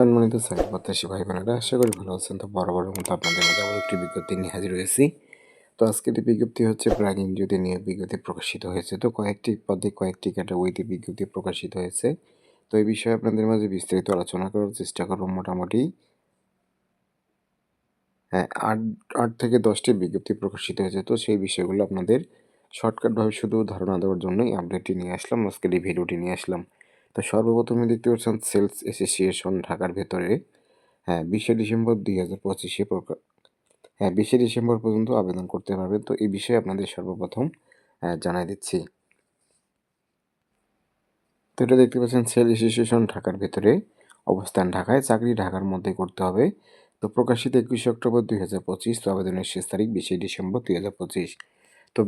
সম্মানিত চাকরি প্রত্যাশী ভাই বোনেরা আশা করি ভালো আছেন। তো বরাবরের মতো আপনাদের মধ্যে আবার একটি বিজ্ঞপ্তি নিয়ে হাজির হয়েছি। তো আজকের বিজ্ঞপ্তি হচ্ছে প্রাগ ইন্ডিয়াতে নিয়ে বিজ্ঞপ্তি প্রকাশিত হয়েছে। তো কয়েকটি পদে কয়েকটি ক্যাটাগরিতে বিজ্ঞপ্তি প্রকাশিত হয়েছে। তো এই বিষয়ে আপনাদের মাঝে বিস্তারিত আলোচনা করার চেষ্টা করব মোটামুটি। হ্যাঁ আট আট থেকে দশটি বিজ্ঞপ্তি প্রকাশিত হয়েছে। তো সেই বিষয়গুলো আপনাদের শর্টকাটভাবে শুধু ধারণা দেওয়ার জন্যই আপডেটটি নিয়ে আসলাম। আজকের এই ভিডিওটি নিয়ে আসলাম। তো সর্বপ্রথমে দেখতে পাচ্ছেন সেলস অ্যাসোসিয়েশন ঢাকার ভেতরে। হ্যাঁ বিশে ডিসেম্বর দুই হাজার পঁচিশে হ্যাঁ বিশে ডিসেম্বর পর্যন্ত আবেদন করতে পারবেন তো এই বিষয়ে আপনাদের সর্বপ্রথম জানাই দিচ্ছি। তো এটা দেখতে পাচ্ছেন সেল অ্যাসোসিয়েশন ঢাকার ভেতরে অবস্থান ঢাকায়। চাকরি ঢাকার মধ্যে করতে হবে। তো প্রকাশিত একুশে অক্টোবর দুই হাজার পঁচিশ, তো আবেদনের শেষ তারিখ বিশে ডিসেম্বর দুই হাজার পঁচিশ। তো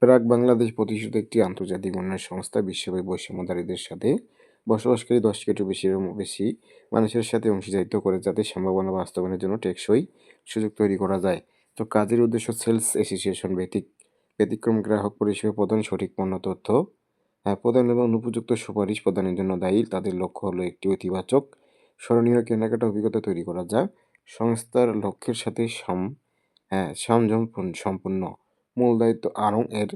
প্রাক বাংলাদেশ প্রতিষ্ঠিত একটি আন্তর্জাতিক উন্নয়ন সংস্থা, বিশ্বব্যাপী বৈষম্যদারীদের সাথে বসবাসকারী দশ কোটির বেশি বেশি মানুষের সাথে অংশীদারিত্ব করে যাতে সম্ভাবনা বাস্তবায়নের জন্য টেকসই সুযোগ তৈরি করা যায়। তো কাজের উদ্দেশ্য সেলস অ্যাসোসিয়েশন ব্যতিক, ব্যতিক্রম গ্রাহক পরিষেবা প্রদান, সঠিক পণ্য তথ্য প্রদান এবং অনুপযুক্ত সুপারিশ প্রদানের জন্য দায়ী। তাদের লক্ষ্য হলো একটি ইতিবাচক, স্মরণীয় কেনাকাটা অভিজ্ঞতা তৈরি করা যা সংস্থার লক্ষ্যের সাথে সম হ্যাঁ সংযম সম্পূর্ণ। মূল দায়িত্ব আরং এর।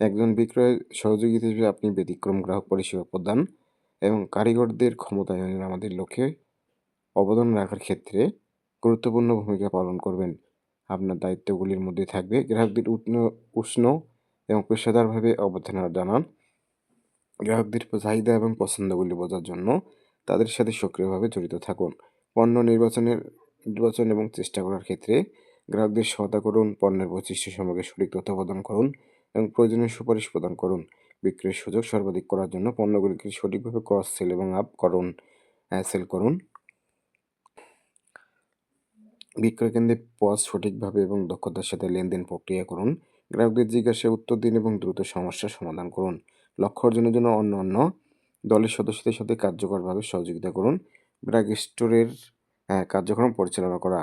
একজন বিক্রয় সহযোগী হিসেবে আপনি ব্যতিক্রম গ্রাহক পরিষেবা প্রদান এবং কারিগরদের ক্ষমতায়নের আমাদের লক্ষ্যে অবদান রাখার ক্ষেত্রে গুরুত্বপূর্ণ ভূমিকা পালন করবেন। আপনার দায়িত্বগুলির মধ্যে থাকবে গ্রাহকদের উষ্ণ উষ্ণ এবং পেশাদারভাবে অবদান জানান। গ্রাহকদের চাহিদা এবং পছন্দগুলি বোঝার জন্য তাদের সাথে সক্রিয়ভাবে জড়িত থাকুন। পণ্য নির্বাচনের, নির্বাচন এবং চেষ্টা করার ক্ষেত্রে গ্রাহকদের সহায়তা করুন পণ্যের বৈশিষ্ট্য সম্পর্কে সঠিক তথ্য প্রদান করুন এবং প্রয়োজনীয় সুপারিশ প্রদান করুন। বিক্রয়ের সুযোগ সর্বাধিক করার জন্য পণ্যগুলিকে সঠিকভাবে ক্রস সেল এবং আপ করুন সেল করুন। বিক্রয় কেন্দ্রে পজ সঠিকভাবে এবং দক্ষতার সাথে লেনদেন প্রক্রিয়া করুন। গ্রাহকদের জিজ্ঞাসা, উত্তর দিন এবং দ্রুত সমস্যার সমাধান করুন। লক্ষ্য অর্জনের জন্য অন্য অন্য দলের সদস্যদের সাথে কার্যকরভাবে সহযোগিতা করুন। ব্র্যাক স্টোরের কার্যক্রম পরিচালনা করা।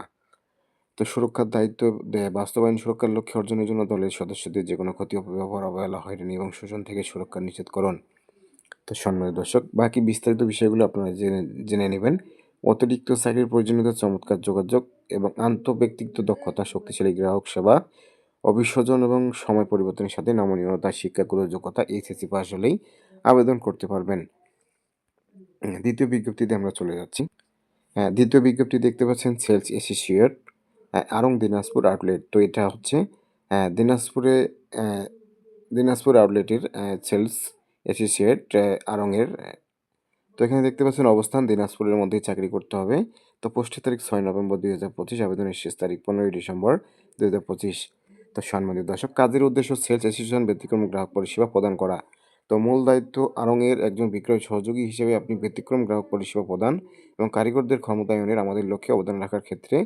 তো সুরক্ষার দায়িত্ব দেয়, বাস্তবায়ন সুরক্ষার লক্ষ্যে অর্জনের জন্য দলের সদস্যদের যে কোনো ক্ষতি অপব্যবহার অবহেলা হয়রানি এবং শোষণ থেকে সুরক্ষা নিশ্চিত করুন তো সম্মানিত দর্শক, বাকি বিস্তারিত বিষয়গুলো আপনারা জেনে জেনে নেবেন। অতিরিক্ত চাকরির প্রয়োজনীয়তা, চমৎকার যোগাযোগ এবং আন্তঃব্যক্তিত্ব দক্ষতা, শক্তিশালী গ্রাহক সেবা অভিসজন এবং সময় পরিবর্তনের সাথে নমনীয়তা শিক্ষাগত যোগ্যতা, এইচএসসি পাস হলেই আবেদন করতে পারবেন। দ্বিতীয় বিজ্ঞপ্তিতে আমরা চলে যাচ্ছি। হ্যাঁ দ্বিতীয় বিজ্ঞপ্তি দেখতে পাচ্ছেন sales associate. Aarong Dinajpur outlet তো এটা হচ্ছে দিনাজপুরে দিনাজপুর আউটলেটের সেলস অ্যাসোসিয়েট আরংয়ের তো এখানে দেখতে পাচ্ছেন অবস্থান। দিনাজপুরের মধ্যেই চাকরি করতে হবে। তো পোস্টের তারিখ ছয় নভেম্বর দুই হাজার পঁচিশ, আবেদনের শেষ তারিখ পনেরোই ডিসেম্বর দুই হাজার পঁচিশ। তো সম্মানিত দর্শক, কাজের উদ্দেশ্য সেলস অ্যাসোসিয়েশন ব্যতিক্রম গ্রাহক পরিষেবা প্রদান করা। তো মূল দায়িত্ব আরঙের একজন বিক্রয় সহযোগী হিসেবে আপনি ব্যতিক্রম গ্রাহক পরিষেবা প্রদান এবং কারিগরদের ক্ষমতায়নের আমাদের লক্ষ্যে অবদান রাখার ক্ষেত্রে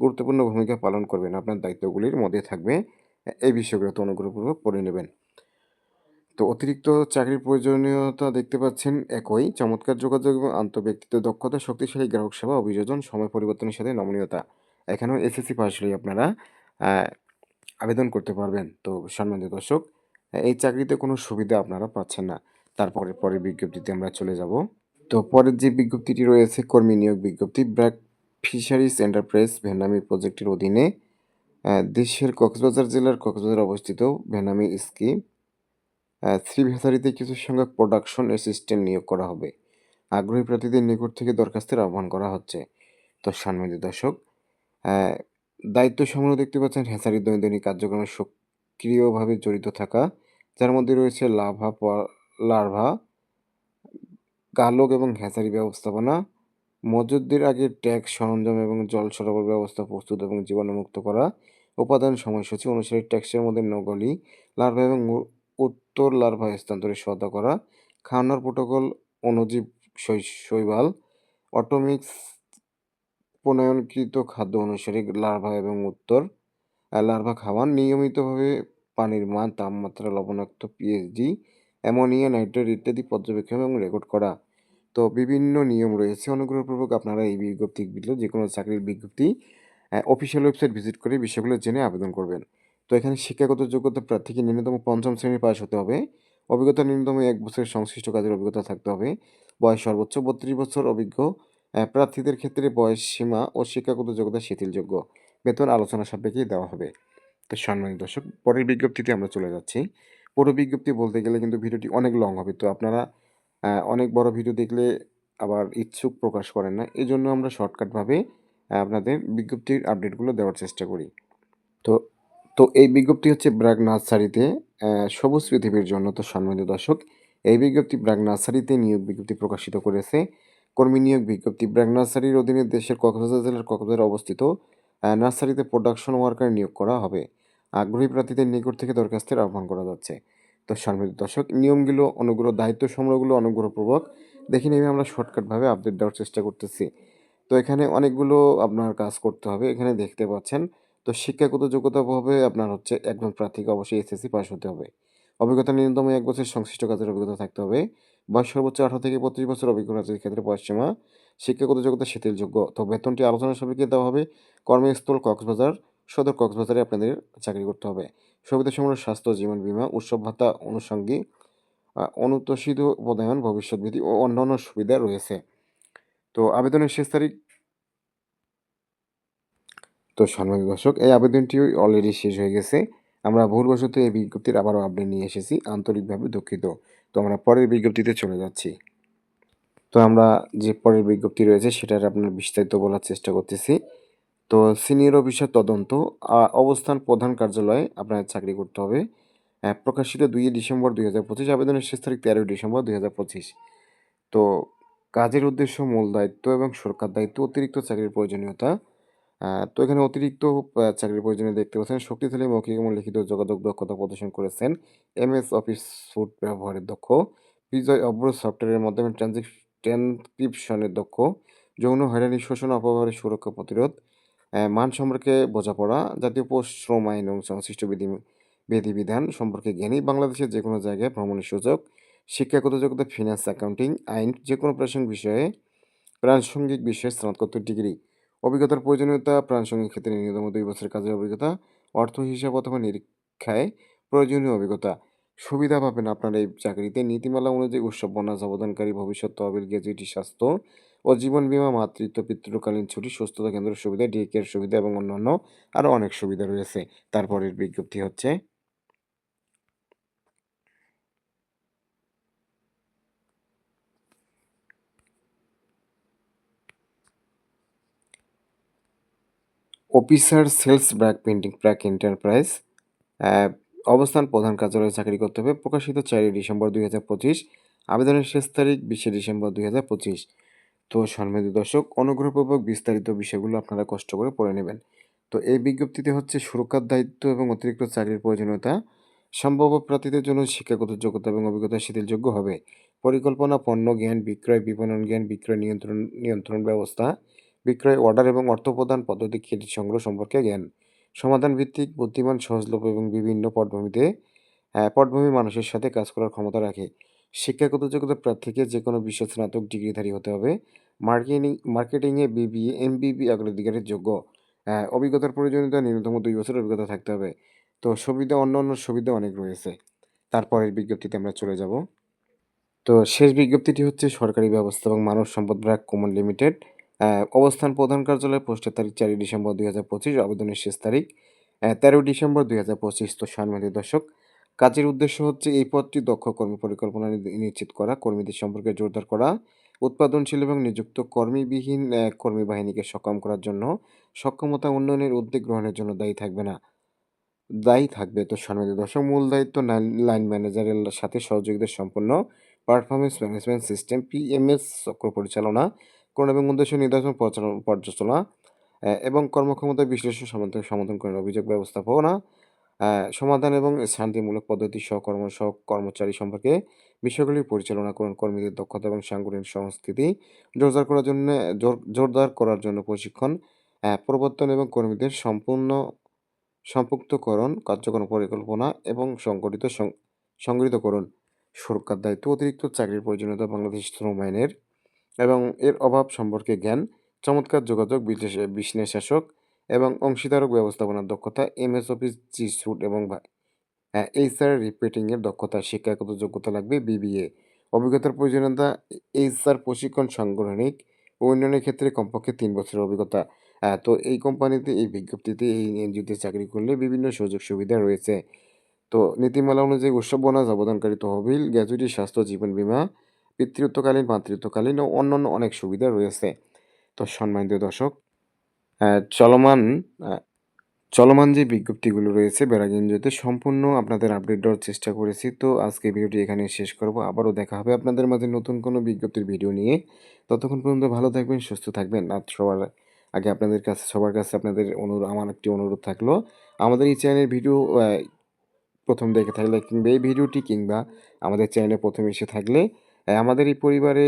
গুরুত্বপূর্ণ ভূমিকা পালন করবেন। আপনার দায়িত্বগুলির মধ্যে থাকবে, এই বিষয়গুলো তো অনুগ্রহপূর্বক পড়ে নেবেন। তো অতিরিক্ত চাকরির প্রয়োজনীয়তা দেখতে পাচ্ছেন একই। চমৎকার যোগাযোগ এবং আন্তঃব্যক্তিত্ব দক্ষতা, শক্তিশালী গ্রাহক সেবা, অভিযোজন, সময় পরিবর্তনের সাথে নমনীয়তা। এখানেও এসএসসি পাস হলেই আপনারা আবেদন করতে পারবেন। তো সম্মানিত দর্শক, এই চাকরিতে কোনো সুবিধা আপনারা পাচ্ছেন না। তারপরে পরের বিজ্ঞপ্তিতে আমরা চলে যাব। তো পরের যে বিজ্ঞপ্তিটি রয়েছে, কর্মী নিয়োগ বিজ্ঞপ্তি, ব্র্যাক ফিশারিজ এন্টারপ্রাইজ ভেনামি প্রজেক্টের অধীনে দেশের কক্সবাজার জেলার কক্সবাজার অবস্থিত ভেনামি স্কিম থ্রি ভেসারিতে কিছু সংখ্যক প্রোডাকশন অ্যাসিস্ট্যান্ট নিয়োগ করা হবে। আগ্রহী প্রার্থীদের নিকট থেকে দরখাস্তের আহ্বান করা হচ্ছে। তো সম্মানিত দর্শক দায়িত্ব সমূহ দেখতে পাচ্ছেন হ্যাসারি দৈনন্দিন কার্যক্রমে সক্রিয়ভাবে জড়িত থাকা, যার মধ্যে রয়েছে লাভা লার্ভা, গালক এবং হ্যাচারি ব্যবস্থাপনা মজুদদের আগে ট্যাক্স, সরঞ্জাম এবং জল সরবরাহ ব্যবস্থা প্রস্তুত এবং জীবাণুমুক্ত করা। উপাদান সময়সূচি অনুসারে ট্যাক্সের মধ্যে নগলি লার্ভা এবং উত্তর লার্ভা স্থানান্তরে সহায়তা করা, খাওয়ানোর প্রোটোকল অনুজীব শৈবাল, অটোমিক্স, প্রণয়নকৃত খাদ্য অনুসারে লার্ভা এবং উত্তর লার্ভা খাওয়ান, নিয়মিতভাবে পানির মান, তাপমাত্রা, লবণাক্ত, পিএইচডি, অ্যামোনিয়া, নাইট্রেট ইত্যাদি পর্যবেক্ষণ এবং রেকর্ড করা। তো বিভিন্ন নিয়ম রয়েছে। অনুগ্রহপূর্বক আপনারা এই বিজ্ঞপ্তিগুলো যে কোনো চাকরির বিজ্ঞপ্তি অফিসিয়াল ওয়েবসাইট ভিজিট করে বিষয়গুলো জেনে আবেদন করবেন। তো এখানে শিক্ষাগত যোগ্যতা প্রার্থীকে ন্যূনতম পঞ্চম শ্রেণি পাশ হতে হবে। অভিজ্ঞতা ন্যূনতম এক বছরের সংশ্লিষ্ট কাজের অভিজ্ঞতা থাকতে হবে। বয়স সর্বোচ্চ বত্রিশ বছর, অভিজ্ঞ প্রার্থীদের ক্ষেত্রে বয়স সীমা ও শিক্ষাগত যোগ্যতা শিথিলযোগ্য। বেতন আলোচনা সাপেক্ষেই দেওয়া হবে। তো সম্মানিত দর্শক, পরের বিজ্ঞপ্তিতে আমরা চলে যাচ্ছি। পুরো বিজ্ঞপ্তি বলতে গেলে কিন্তু ভিডিওটি অনেক লং হবে। তো আপনারা অনেক বড় ভিডিও দেখলে আবার ইচ্ছুক প্রকাশ করেন না। এই জন্য আমরা শর্টকাটভাবে আপনাদের বিজ্ঞপ্তির আপডেটগুলো দেওয়ার চেষ্টা করি। তো তো এই বিজ্ঞপ্তি হচ্ছে ব্র্যাক নার্সারিতে সবুজ পৃথিবীর জন্য। তো সম্মানিত দর্শক, এই বিজ্ঞপ্তি ব্র্যাক নার্সারিতে নিয়োগ বিজ্ঞপ্তি প্রকাশিত করেছে কর্মী নিয়োগ বিজ্ঞপ্তি। ব্র্যাক নার্সারির অধীনে দেশের কক্সবাজার জেলার কক্সবাজারে অবস্থিত নার্সারিতে প্রোডাকশন ওয়ার্কার নিয়োগ করা হবে। আগ্রহী প্রার্থীদের নিকট থেকে দরখাস্তের আহ্বান করা যাচ্ছে। তো সম্মানিত দর্শক, নিয়মগুলো, অনুগ্রহ, দায়িত্ব সমূহগুলো অনুগ্রহপূর্বক দেখে নিয়ে আমরা শর্টকাটভাবে আপডেট দেওয়ার চেষ্টা করতেছি। তো এখানে অনেকগুলো আপনার কাজ করতে হবে, এখানে দেখতে পাচ্ছেন। তো শিক্ষাগত যোগ্যতা হবে আপনার হচ্ছে একজন প্রার্থীকে অবশ্যই এসএসসি পাস হতে হবে। অভিজ্ঞতা ন্যূনতম এক বছর সংশ্লিষ্ট কাজের অভিজ্ঞতা থাকতে হবে। বয়স সর্বোচ্চ আঠারো থেকে পঁচিশ বছর অভিজ্ঞতার ক্ষেত্রে বয়সসীমা শিক্ষাগত যোগ্যতা শিথিলযোগ্য। তো বেতনটি আলোচনা সাপেক্ষে দেওয়া হবে। কর্মস্থল কক্সবাজার। সদর কক্সবাজারে আপনাদের চাকরি করতে হবে। সুবিধা সমূহ স্বাস্থ্য জীবন বীমা উৎসব ভাতা অনুষঙ্গী আহ, অনুত্তোষিত প্রদায়ন ভবিষ্যৎবিধি ও অন্যান্য সুবিধা রয়েছে। তো আবেদনের শেষ তারিখ? তো সম্মানিত দর্শক এই আবেদনটি অলরেডি শেষ হয়ে গেছে। আমরা ভুলবশত এই বিজ্ঞপ্তির আবারও আপডেট নিয়ে এসেছি আন্তরিকভাবে দুঃখিত। তো আমরা পরের বিজ্ঞপ্তিতে চলে যাচ্ছি। তো আমরা যে পরের বিজ্ঞপ্তি রয়েছে সেটার আপনার বিস্তারিত বলার চেষ্টা করতেছি। তো সিনিয়র অফিসার তদন্ত অবস্থান প্রধান কার্যালয়ে আপনার চাকরি করতে হবে। আহ, প্রকাশিত দুই ডিসেম্বর দুই হাজার পঁচিশ আবেদনের শেষ তারিখ তেরোই ডিসেম্বর দুই হাজার পঁচিশ। তো কাজের উদ্দেশ্য মূল দায়িত্ব এবং সরকার দায়িত্ব অতিরিক্ত চাকরির প্রয়োজনীয়তা। তো এখানে অতিরিক্ত চাকরির প্রয়োজনীয় দেখতে পাচ্ছেন। শক্তিশালী মৌখিক এবং লিখিত যোগাযোগ দক্ষতা প্রদর্শন করেছেন এম এস অফিস সুট ব্যবহারের দক্ষ বিজয় অব্র সফটওয়্যারের মাধ্যমে ট্রানজিক ট্রান্সক্রিপশনের দক্ষ যৌন হয়রানি শোষণ অপব্যবহারের সুরক্ষা প্রতিরোধ মান সম্পর্কে বোঝাপড়া, জাতীয় শ্রম আইন এবং সংশ্লিষ্ট বিধি, বিধিবিধান সম্পর্কে জ্ঞানী বাংলাদেশের যে কোনো জায়গায় ভ্রমণের সুযোগ, শিক্ষাগত যোগ্যতা ফিনান্স অ্যাকাউন্টিং আইন যে কোনো প্রাসঙ্গিক বিষয়ে প্রাসঙ্গিক বিষয়ে স্নাতকোত্তর ডিগ্রি, অভিজ্ঞতার প্রয়োজনীয়তা, প্রাসঙ্গিক ক্ষেত্রে ন্যূনতম দুই বছরের কাজের অভিজ্ঞতা, অর্থ হিসাব অথবা নিরীক্ষায় প্রয়োজনীয় অভিজ্ঞতা সুবিধা পাবেন আপনার এই চাকরিতে। নীতিমালা অনুযায়ী উৎসব বোনাস অবদানকারী ভবিষ্যৎ, তহবিল গ্যাজুইটি স্বাস্থ্য ও জীবন বীমা, মাতৃত্ব পিতৃকালীন ছুটি সুস্থতা কেন্দ্র সুবিধা ডে কেয়ার সুবিধা এবং অন্যান্য আরও অনেক সুবিধা রয়েছে। তারপরের বিজ্ঞপ্তি হচ্ছে অফিসার সেলস ব্র্যাক পেন্টিং প্র্যাক এন্টারপ্রাইজ অবস্থান প্রধান কার্যালয়ে চাকরি করতে হবে। প্রকাশিত চারই ডিসেম্বর দুই হাজার পঁচিশ। আবেদনের শেষ তারিখ বিশে ডিসেম্বর দুই হাজার পঁচিশ। তো সম্মানিত দর্শক, অনুগ্রহপূর্বক বিস্তারিত বিষয়গুলো আপনারা কষ্ট করে পড়ে নেবেন। তো এই বিজ্ঞপ্তিতে হচ্ছে সুরক্ষার দায়িত্ব এবং অতিরিক্ত চাকরির প্রয়োজনীয়তা, সম্ভাব্য প্রার্থীদের জন্য শিক্ষাগত যোগ্যতা এবং অভিজ্ঞতা শিথিলযোগ্য হবে, পরিকল্পনা, পণ্য জ্ঞান, বিক্রয় বিপণন জ্ঞান, বিক্রয় নিয়ন্ত্রণ নিয়ন্ত্রণ ব্যবস্থা, বিক্রয় অর্ডার এবং অর্থ প্রদান পদ্ধতি, ক্রেডিট সংগ্রহ সম্পর্কে জ্ঞান। সমাধান ভিত্তিক বুদ্ধিমান, সহজলভ্য এবং বিভিন্ন পটভূমিতে পটভূমি মানুষের সাথে কাজ করার ক্ষমতা রাখে। শিক্ষাগত যোগ্যতা প্রার্থীকে যে কোনো বিষয় স্নাতক ডিগ্রিধারী হতে হবে। মার্কেটিং, মার্কেটিংয়ে বিবিএ, এমবিবি অগ্রাধিকারের যোগ্য। অভিজ্ঞতার প্রয়োজনীয়তা ন্যূনতম দুই বছরের অভিজ্ঞতা থাকতে হবে। তো সুবিধা, অন্য অন্য সুবিধা অনেক রয়েছে। তারপরের বিজ্ঞপ্তিতে আমরা চলে যাব। তো শেষ বিজ্ঞপ্তিটি হচ্ছে সরকারি ব্যবস্থা এবং মানব সম্পদ ব্র্যাক কমন লিমিটেড। অবস্থান প্রধান কার্যালয় পোস্টের তারিখ চারই ডিসেম্বর দুই হাজার পঁচিশ, আবেদনের শেষ তারিখ তেরোই ডিসেম্বর দুই হাজার পঁচিশ। তো সম্মানিত দর্শক, কাজের উদ্দেশ্য হচ্ছে এই পদটি দক্ষ কর্মী পরিকল্পনা নিশ্চিত করা, কর্মীদের সম্পর্কে জোরদার করা, উৎপাদনশীল এবং নিযুক্ত কর্মীবিহীন কর্মী বাহিনীকে সক্ষম করার জন্য সক্ষমতা উন্নয়নের উদ্যোগ গ্রহণের জন্য দায়ী থাকবে না। দায়ী থাকবে। তো সম্মানিত দর্শক, মূল দায়িত্ব লাইন ম্যানেজারের সাথে সহযোগিতা সম্পন্ন, পারফরমেন্স ম্যানেজমেন্ট সিস্টেম, পিএমএস চক্র পরিচালনা কোন এবং উদ্দেশ্য নির্ধারণ পর্যালোচনা- এবং কর্মক্ষমতা বিশ্লেষণ সমাধান সমাধান করেন। অভিযোগ ব্যবস্থাপনা সমাধান এবং শান্তিমূলক পদ্ধতি সহ কর্ম, সহ কর্মচারী সম্পর্কে বিষয়গুলি পরিচালনা করুন। কর্মীদের দক্ষতা এবং সাংগঠনিক সংস্কৃতি জোরদার করার জন্য জোরদার করার জন্য প্রশিক্ষণ প্রবর্তন এবং কর্মীদের সম্পূর্ণ, সম্পৃক্তকরণ, কার্যক্রম পরিকল্পনা এবং সংগঠিত সং- সংগঠিতকরণ সুরক্ষার দায়িত্ব, অতিরিক্ত চাকরির প্রয়োজনীয়তা বাংলাদেশ শ্রম আইনের এবং এর অভাব সম্পর্কে জ্ঞান চমৎকার যোগাযোগ বিশ্লেষ- বিশ্লেষাসক এবং অংশীদারক ব্যবস্থাপনার দক্ষতা M S office G suite এবং এইচআর রিপোর্টিং এর দক্ষতা শিক্ষাগত যোগ্যতা লাগবে বিবিএ অভিজ্ঞতার প্রয়োজনীয়তা এইচআর প্রশিক্ষণ সাংগঠনিক ও উন্নয়নের ক্ষেত্রে কমপক্ষে তিন বছরের অভিজ্ঞতা। আ তো এই কোম্পানিতে এই বিজ্ঞপ্তিতে এই এনজিওতে চাকরি করলে বিভিন্ন সুযোগ সুবিধা রয়েছে। তো নীতিমালা অনুযায়ী উৎসব বোনাস, অবদানকারী তহবিল, গ্র্যাচুইটি, স্বাস্থ্য, জীবন বীমা, পিতৃত্বকালীন, মাতৃত্বকালীন ও অন্যান্য অনেক সুবিধা রয়েছে। তো সম্মানিত দর্শক, চলমান চলমান যে বিজ্ঞপ্তিগুলো রয়েছে এনজিওতে সম্পূর্ণ আপনাদের আপডেট দেওয়ার চেষ্টা করেছি। তো আজকে ভিডিওটি এখানেই শেষ করব। আবারও দেখা হবে আপনাদের মাঝে নতুন কোনো বিজ্ঞপ্তির ভিডিও নিয়ে। ততক্ষণ পর্যন্ত ভালো থাকবেন, সুস্থ থাকবেন। আর সবার আগে আপনাদের কাছে সবার কাছে আপনাদের অনুরোধ আমার একটি অনুরোধ থাকল। আমাদের এই চ্যানেলের ভিডিও প্রথম দেখে থাকলে কিংবা এই ভিডিওটি কিংবা আমাদের চ্যানেলে প্রথম এসে থাকলে অ্যা আমাদের এই পরিবারে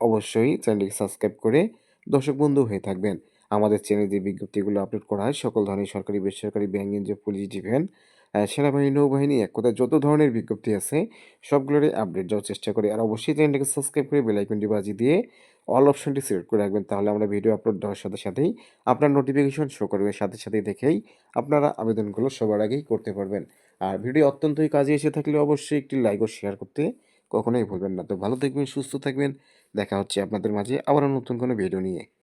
অবশ্যই চ্যানেলটিকে সাবস্ক্রাইব করে দর্শক বন্ধু হয়ে থাকবেন। আমাদের চ্যানেলে যে বিজ্ঞপ্তিগুলো আপলোড করা হয় সকল ধরনের সরকারি, বেসরকারি, ব্যাংক, এনজিও, পুলিশ, আ সেনাবাহিনী, নৌবাহিনী এক কথায় যত ধরনের বিজ্ঞপ্তি আছে সবগুলোরই আপডেট দেওয়ার চেষ্টা করি। আর অবশ্যই চ্যানেলটাকে সাবস্ক্রাইব করে বেল আইকনটি বাজিয়ে দিয়ে অল অপশনটি সিলেক্ট করে রাখবেন। তাহলে আমরা ভিডিও আপলোড দেওয়ার সাথে সাথেই আপনার নোটিফিকেশন শো করবে। সাথে, সাথেই দেখেই আপনারা আবেদনগুলো সবার আগেই করতে পারবেন। আর ভিডিও অত্যন্তই কাজে এসে থাকলে অবশ্যই একটি লাইক ও শেয়ার করতে কখনোই ভুলবেন না। তো ভালো থাকবেন, সুস্থ থাকবেন। দেখা হচ্ছে আপনাদের মাঝে আবারও নতুন কোনো ভিডিও নিয়ে।